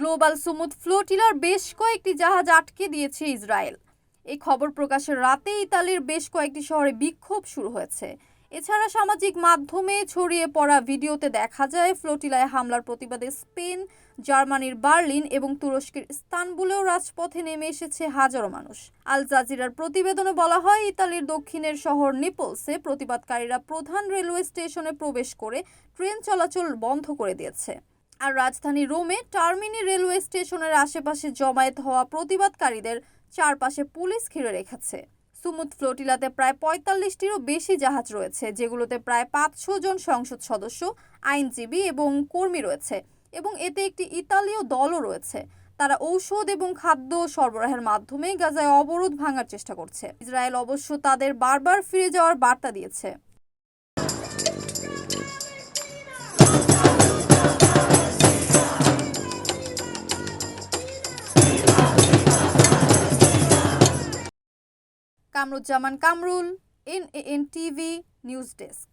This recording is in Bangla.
গ্লোবাল সুমুদ ফ্লোটিলার বেশ কয়েকটি জাহাজ আটকে দিয়েছে ইসরায়েল। এই খবর প্রকাশের রাতে ইতালির বেশ কয়েকটি শহরে বিক্ষোভ শুরু হয়েছে। এছাড়া সামাজিক মাধ্যমে ছড়িয়ে পড়া ভিডিওতে দেখা যায় ফ্লোটিলায় হামলার প্রতিবাদে স্পেন, জার্মানির বার্লিন এবং তুরস্কের ইস্তানবুলেও রাজপথে নেমে এসেছে হাজারো মানুষ। আল জাজিরার প্রতিবেদনে বলা হয়, ইতালির দক্ষিণের শহর নেপলসে প্রতিবাদকারীরা প্রধান রেলওয়ে স্টেশনে প্রবেশ করে ট্রেন চলাচল বন্ধ করে দিয়েছে। আর রাজধানী রোমে টার্মিনি রেলওয়ে স্টেশনের আশেপাশে জমায়েত হওয়া প্রতিবাদকারীদের চারপাশে পুলিশ ঘিরে রেখেছে। সুমুদ ফ্লোটিলাতে প্রায় পঁয়তাল্লিশটিরও বেশি জাহাজ রয়েছে, যেগুলোতে প্রায় পাঁচশো জন সংসদ সদস্য, আইনজীবী এবং কর্মী রয়েছে এবং এতে একটি ইতালীয় দলও রয়েছে। তারা ঔষধ এবং খাদ্য সরবরাহের মাধ্যমে গাজায় অবরোধ ভাঙার চেষ্টা করছে। ইসরায়েল অবশ্য তাদের বারবার ফিরে যাওয়ার বার্তা দিয়েছে। Kamruzzaman Kamrul N N TV news desk.